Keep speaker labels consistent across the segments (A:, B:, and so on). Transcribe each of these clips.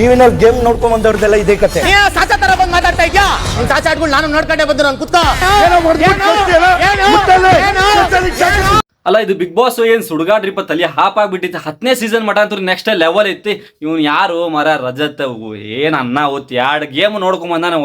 A: ಟಿವಿನಲ್ಲಿ game ನೋಡ್ಕೊಂಡ್ ಬಂದವ್ರದೆಲ್ಲ ಇದೇ ಕತೆ.
B: ನೀ ಸಾಚಾ ತರ ಬಂದ್ ಮಾತಾಡ್ತಾ ಇದ್ಯಾ? ನಿನ್ ಸಾಚಾ ಆಡ್ಗಳು ನಾನು ನೋಡ್ಕೊಂಡೆ ಬಂದ್ರು ನಾನು ಕುತ್ತ
C: ಅಲ್ಲ? ಇದು ಬಿಗ್ ಬಾಸ್ ಏನ್ ಸುಡುಗಾಡ್ರಿಪ್ಪ ತಲೆ ಹಾಪ್ ಆಗ್ಬಿಟ್ಟಿತ್ತು. ಹತ್ತನೇ ಸೀಸನ್ ಮಟ ಅಂತೂ ನೆಕ್ಸ್ಟ್ ಲೆವೆಲ್ ಐತಿ ಇವ್ನು ಯಾರು ಮರ ರಜತ್ ಏನ್ ಅನ್ನ ಓತ್ ಎರಡ್ ಗೇಮ್ ನೋಡ್ಕೊಂಡ್ ಬಂದ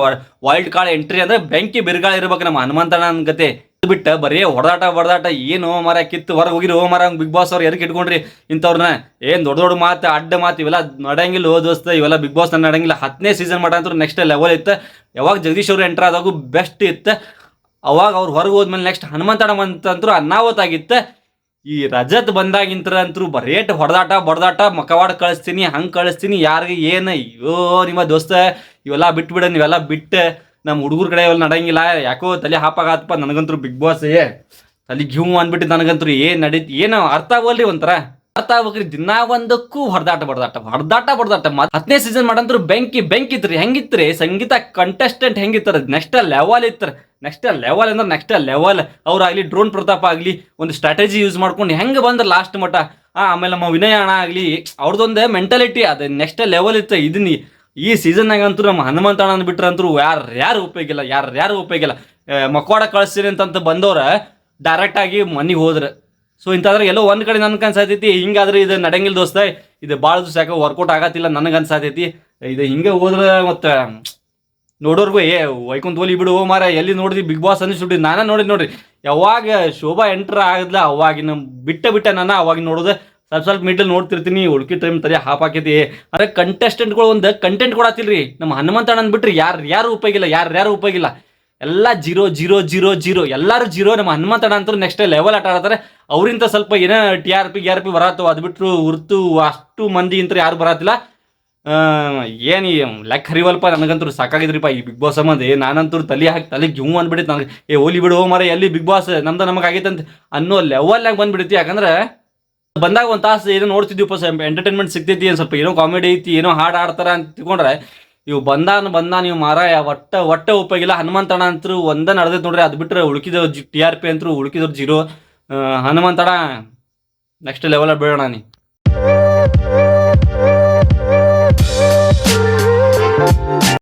C: ವೈಲ್ಡ್ ಕಾರ್ಡ್ ಎಂಟ್ರಿ ಅಂದ್ರೆ ಬೆಂಕಿ ಬಿರುಗಾಳ ಇರ್ಬೇಕು ನಮ್ಮ ಹನುಮಂತಣ್ಣ ಗತೆ. ಬಿಟ್ಟ, ಬರೀ ಹೊಡೆದಾಟ ಹೊಡೆದಾಟ, ಏನು ಮರ ಕಿತ್ತು ಹೊರಗೆ ಹೋಗಿರಿ ಓ ಮರ ಬಿಗ್ ಬಾಸ್ ಅವ್ರು ಎದಕ್ಕೆ ಇಟ್ಕೊಂಡ್ರಿ? ಇಂಥವ್ರನ್ನ ಏನ್ ದೊಡ್ಡ ದೊಡ್ಡ ಮಾತು, ಅಡ್ಡ ಮಾತು, ಇವೆಲ್ಲ ನಡೆಯಂಗಿಲ್ಲ ದೋಸ್ತ, ಇವೆಲ್ಲ ಬಿಗ್ ಬಾಸ್ ನಡೆಯಂಗಿಲ್ಲ. ಹತ್ತನೇ ಸೀಸನ್ ಮಾಡ ಅಂತೂ ನೆಕ್ಸ್ಟ್ ಲೆವೆಲ್ ಇತ್ತು. ಯಾವಾಗ ಜಗದೀಶ್ ಅವರು ಎಂಟರ್ ಆದಾಗೂ ಬೆಸ್ಟ್ ಇತ್ತು. ಅವಾಗ ಅವ್ರು ಹೊರಗೆ ಹೋದ್ಮೇಲೆ ನೆಕ್ಸ್ಟ್ ಹನುಮಂತಣ್ಣ ಅಂತಂದ್ರು ಅನ್ನಾವತ್ತಾಗಿತ್ತು ಈ ರಜತ್ ಬಂದಾಗಿಂತರ ಅಂತೂ ಬರೇಟ್ ಹೊಡೆದಾಟ, ಬಡದಾಟ, ಮಕವಾಡ ಕಳಿಸ್ತೀನಿ, ಹಂಗೆ ಕಳಿಸ್ತೀನಿ, ಯಾರಿಗೆ ಏನು, ಅಯ್ಯೋ ನಿಮ್ಮ ದೋಸ್ತ, ಇವೆಲ್ಲ ಬಿಟ್ಬಿಡ, ನೀವೆಲ್ಲ ಬಿಟ್ಟು. ನಮ್ಮ ಹುಡುಗರ ಕಡೆ ಇವೆಲ್ಲ ನಡೆಯಂಗಿಲ್ಲ. ಯಾಕೋ ತಲೆ ಹಾಪಾಗತ್ತಪ್ಪ ನನಗಂತೂ ಬಿಗ್ ಬಾಸ್ ಏ. ತಲೆ ಘ್ಯೂ ಅಂದ್ಬಿಟ್ಟು ನನಗಂತೂ ಏನು ನಡೀತಿ ಏನು ಅರ್ಥ ಆಗವಲ್ರಿ ಒಂಥರ? ಅರ್ಥ ಆಗ್ಬೇಕ್ರಿ ದಿನಾ ಒಂದಕ್ಕೂ ಹೊಡೆದಾಟ ಬಡದಾಟ ಹೊಡೆದಾಟ ಬಡದಾಟ. ಹತ್ತನೇ ಸೀಸನ್ ಮಾಡಂದ್ರು ಬೆಂಕಿ ಬೆಂಕಿ ಇತ್ರಿ ಹೆಂಗಿತ್ರಿ? ಸಂಗೀತ ಕಂಟೆಸ್ಟೆಂಟ್ ಹೆಂಗಿತ್ತಾರ? ನೆಕ್ಸ್ಟ್ ಲೆವೆಲ್ ಇತ್ತರ ನೆಕ್ಸ್ಟ್ ಲೆವೆಲ್ ಅಂದ್ರೆ ನೆಕ್ಸ್ಟ್ ಲೆವೆಲ್ ಅವ್ರಾಗ್ಲಿ ಡ್ರೋನ್ ಪ್ರತಾಪ್ ಆಗಲಿ ಒಂದು ಸ್ಟ್ರಾಟಜಿ ಯೂಸ್ ಮಾಡ್ಕೊಂಡು ಹೆಂಗೆ ಬಂದ್ರೆ ಲಾಸ್ಟ್ ಮಟ್ಟ ಆ, ಆಮೇಲೆ ನಮ್ಮ ವಿನಯ ಅಣ್ಣ ಆಗಲಿ ಅವ್ರದ್ದೊಂದು ಮೆಂಟಾಲಿಟಿ ಅದು. ನೆಕ್ಸ್ಟ್ ಲೆವೆಲ್ ಇತ್ತು ಇದನ್ನ ಈ ಸೀಸನ್ನಾಗ ಅಂತೂ ನಮ್ಮ ಹನುಮಂತ ಅಣ್ಣ ಬಿಟ್ರೆ ಅಂತೂ ಯಾರು ಯಾರು ಉಪಯೋಗಿಲ್ಲ ಯಾರು ಯಾರು ಉಪಯೋಗಿಲ್ಲ ಮಕ್ವಾಡ ಕಳಿಸ್ತೀನಿ ಅಂತಂತ ಬಂದವ್ರ ಡೈರೆಕ್ಟ್ ಆಗಿ ಮನೆಗೆ ಹೋದ್ರೆ. ಸೊ ಇಂಥಾದ್ರೆ ಎಲ್ಲೋ ಒಂದ್ ಕಡೆ ನನ್ಗೆ ಅನ್ಸಾತೈತಿ, ಹಿಂಗಾದ್ರೆ ಇದು ನಡೆಯಂಗಿಲ್ಲ ದೋಸ್ತ, ಇದು ಭಾಳ ದಿವಸ ಯಾಕೆ ವರ್ಕೌಟ್ ಆಗತ್ತಿಲ್ಲ ನನಗೆ ಅನ್ಸಾತೈತಿ. ಇದು ಹಿಂಗೆ ಹೋದ್ರೆ ಮತ್ತೆ ನೋಡೋರ್ಗು, ಏ ವೈಕುಂತ್ ಓಲಿ ಬಿಡು ಮಾರ ಎಲ್ಲಿ ನೋಡಿದ್ವಿ ಬಿಗ್ ಬಾಸ್ ಅನಿಸ್ಬಿಟ್ಟು ನಾನೇ ನೋಡಿದ್ ನೋಡ್ರಿ. ಯಾವಾಗ ಶೋಭಾ ಎಂಟ್ರ್ ಆಗದ್ಲ, ಅವಾಗಿನ ಬಿಟ್ಟ ಬಿಟ್ಟ ನಾನು ಅವಾಗ ನೋಡೋದು. ಸ್ವಲ್ಪ ಸ್ವಲ್ಪ ಮಿಡ್ಲ್ ನೋಡ್ತಿರ್ತೀನಿ ಹುಡುಕಿ ಟೈಮ್ ತಲೆ ಹಾಪ್ ಹಾಕೈತಿ ಅರೆ ಕಂಟೆಸ್ಟೆಂಟ್ಗಳು ಒಂದು ಕಂಟೆಂಟ್ ಕೊಡತ್ತಿಲ್ರಿ ನಮ್ಮ ಹನುಮಂತ ಅಣ್ಣನ್ ಬಿಟ್ರಿ, ಯಾರು ಯಾರು ಉಪಯೋಗಿಲ್ಲ ಯಾರು ಯಾರು ಉಪಯೋಗಿಲ್ಲ ಎಲ್ಲ ಜೀರೋ ಜೀರೋ ಜೀರೋ ಜೀರೋ ಎಲ್ಲರೂ ಜೀರೋ ನಮ್ಮ ಹನುಮಂತ ಅಣ್ಣ ಅಂತೂ ನೆಕ್ಸ್ಟ್ ಲೆವೆಲ್ ಆಟ ಆಡ್ತಾರೆ. ಅವರಿಂದ ಸ್ವಲ್ಪ ಏನೋ ಟಿ ಆರ್ ಪಿ ಗಿ ಆರ್ ಪಿ ಬರತ್ತೋ ಅದು ಬಿಟ್ಟರು ಉರ್ತು ಅಷ್ಟು ಮಂದಿ ಅಂತ ಯಾರು ಬರತ್ತಿಲ್ಲ ಏನು ಲೆಕ್ಕ ಹರಿವಲ್ಪ ನನಗಂತೂ ಸಾಕಾಗಿದ್ರಿಪ್ಪ ಈ ಬಿಗ್ ಬಾಸ್ ಸಂಬಂಧ. ನಾನಂತೂ ತಲೆ ಹಾಕಿ, ತಲೆ ಜೂ ಅಂದ್ಬಿಟ್ಟಿತ್ತು ನನಗೆ. ಏ, ಓಲಿ ಬಿಡು ಮರ ಎಲ್ಲಿ ಬಿಗ್ ಬಾಸ್ ನಮ್ದು ನಮಗೆ ಆಗೈತೆ ಅಂತ ಅನ್ನೋ ಲೆವೆಲ್ನಾಗ ಬಂದ್ಬಿಡ್ತಿ. ಯಾಕಂದ್ರೆ ಬಂದಾಗ ಒಂದು ತಾಸು ಏನೋ ನೋಡ್ತಿದ್ವಿಪ್ಪ ಎಂಟರ್ಟೈನ್ಮೆಂಟ್ ಸಿಗ್ತೈತಿ ಸ್ವಲ್ಪ ಏನೋ ಕಾಮಿಡಿ ಐತಿ, ಏನೋ ಹಾಡು ಆಡ್ತಾರ ಅಂತ ತಿಳ್ಕೊಂಡ್ರೆ, ಇವು ಬಂದಾನ ಬಂದ ನೀವು ಮಾರ ಒಟ್ಟ ಒಟ್ಟ ಉಪಯೋಗಿಲ್ಲ ಹನುಮಂತಣ ಅಂತೂ ಒಂದ ನಡೆದೈತೆ ನೋಡ್ರಿ. ಅದು ಬಿಟ್ಟರೆ ಉಳ್ಕಿದ ಜಿ ಟಿ ಆರ್ ಪಿ ಅಂತೂ ಉಳ್ಕಿದವ್ರು ಜೀರೋ. ಹನುಮಂತಣ ನೆಕ್ಸ್ಟ್ ಲೆವೆಲ್ ಬೇಡೋಣ ನೀ.